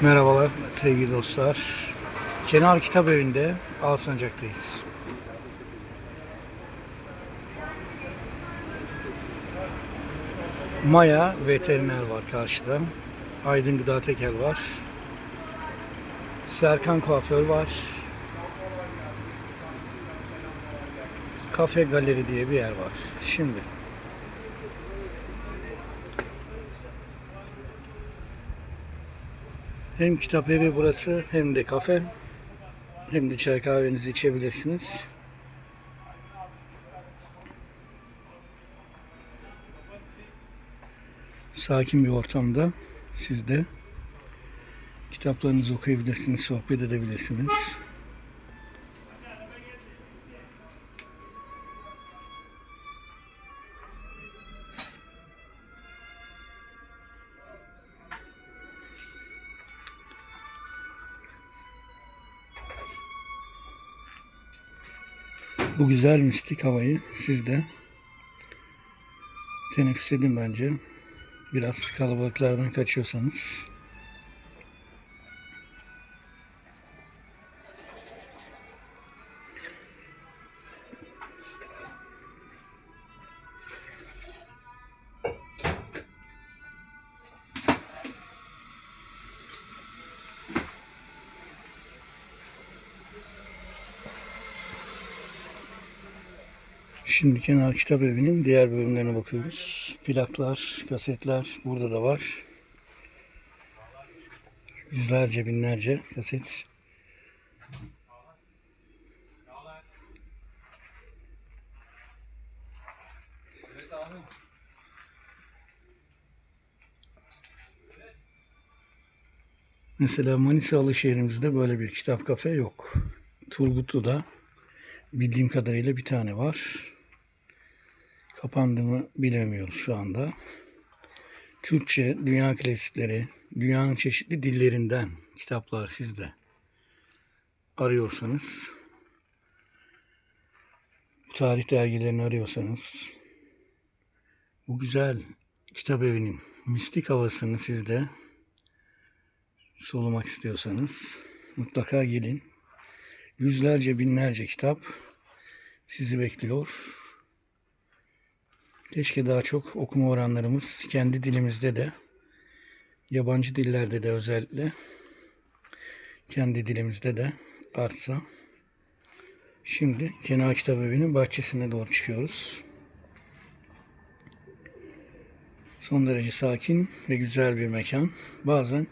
Merhabalar sevgili dostlar. Kenar Kitap Evi'nde Alsancak'tayız. Maya Veteriner var karşıda. Aydın Gıda Tekel var. Serkan Kuaför var. Kafe Galeri diye bir yer var. Şimdi Hem kitap evi burası hem de kafe. Hem de çay kahvenizi içebilirsiniz. Sakin bir ortamda siz de kitaplarınızı okuyabilirsiniz, sohbet edebilirsiniz. Bu güzel mistik havayı siz de teneffüs edin bence. Biraz kalabalıklardan kaçıyorsanız. Şimdi Kenar Kitap Evi'nin diğer bölümlerine bakıyoruz. Plaklar, kasetler burada da var. Yüzlerce, binlerce kaset. Mesela Manisa şehrimizde böyle bir kitap kafe yok. Turgutlu'da bildiğim kadarıyla bir tane var. Kapandı mı bilemiyoruz şu anda. Türkçe, dünya klasikleri, dünyanın çeşitli dillerinden kitaplar sizde arıyorsanız, bu tarih dergilerini arıyorsanız, bu güzel kitap evinin mistik havasını sizde solumak istiyorsanız mutlaka gelin. Yüzlerce binlerce kitap sizi bekliyor. Keşke daha çok okuma oranlarımız kendi dilimizde de yabancı dillerde de özellikle kendi dilimizde de artsa. Şimdi Kenar Kitap Evi'nin bahçesine doğru çıkıyoruz. Son derece sakin ve güzel bir mekan. Bazen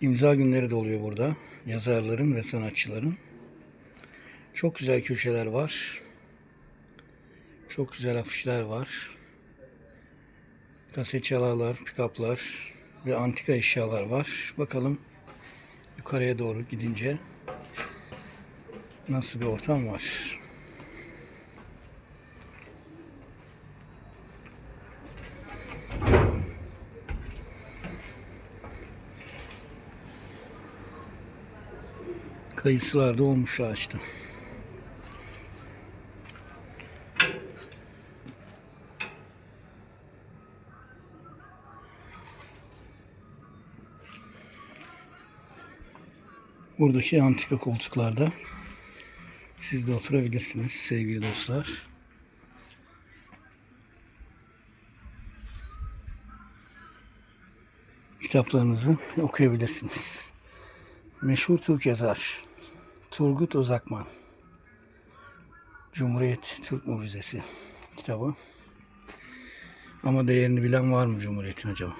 imza günleri de oluyor burada. Yazarların ve sanatçıların. Çok güzel köşeler var. Çok güzel afişler var. Kaset çalarlar, pikaplar ve antika eşyalar var. Bakalım yukarıya doğru gidince nasıl bir ortam var. Kayısılar da olmuş ağaçta. Buradaki antika koltuklarda siz de oturabilirsiniz sevgili dostlar. Kitaplarınızı okuyabilirsiniz. Meşhur Türk yazar Turgut Özakman Cumhuriyet Türk Mucizesi kitabı. Ama değerini bilen var mı Cumhuriyet'in acaba?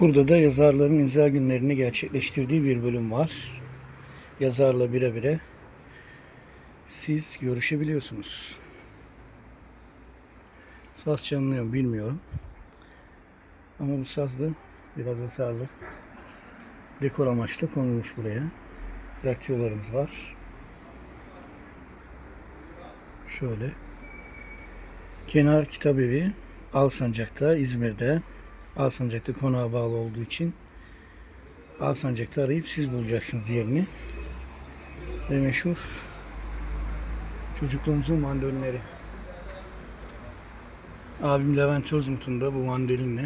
Burada da yazarların imza günlerini gerçekleştirdiği bir bölüm var. Yazarla bire bire siz görüşebiliyorsunuz. Saz çalınıyor bilmiyorum. Ama bu saz da biraz hasarlı. Dekor amaçlı konulmuş buraya. daktiolarımız var. Şöyle. Kenar Kitap Evi Alsancak'ta, İzmir'de. Alsancak'ta konağa bağlı olduğu için Alsancak'ta arayıp siz bulacaksınız yerini. Ve meşhur çocukluğumuzun mandolинleri. Abim Levent Özmut'un da bu mandolinle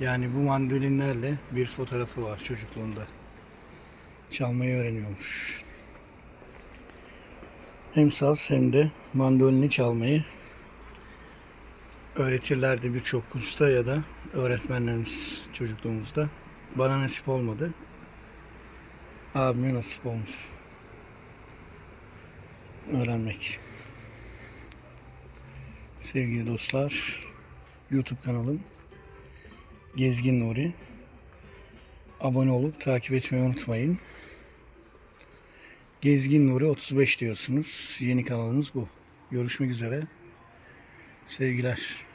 yani bu mandolinlerle bir fotoğrafı var çocukluğunda. Çalmayı öğreniyormuş. Hem saz hem de mandolini çalmayı öğretirlerdi birçok kursta ya da öğretmenlerimiz çocukluğumuzda. Bana nasip olmadı. Abime nasip olmuş. Öğrenmek. Sevgili dostlar, YouTube kanalım Gezgin Nuri. Abone olup takip etmeyi unutmayın. Gezgin Nuri 35 diyorsunuz. Yeni kanalımız bu. Görüşmek üzere. Sevgiler.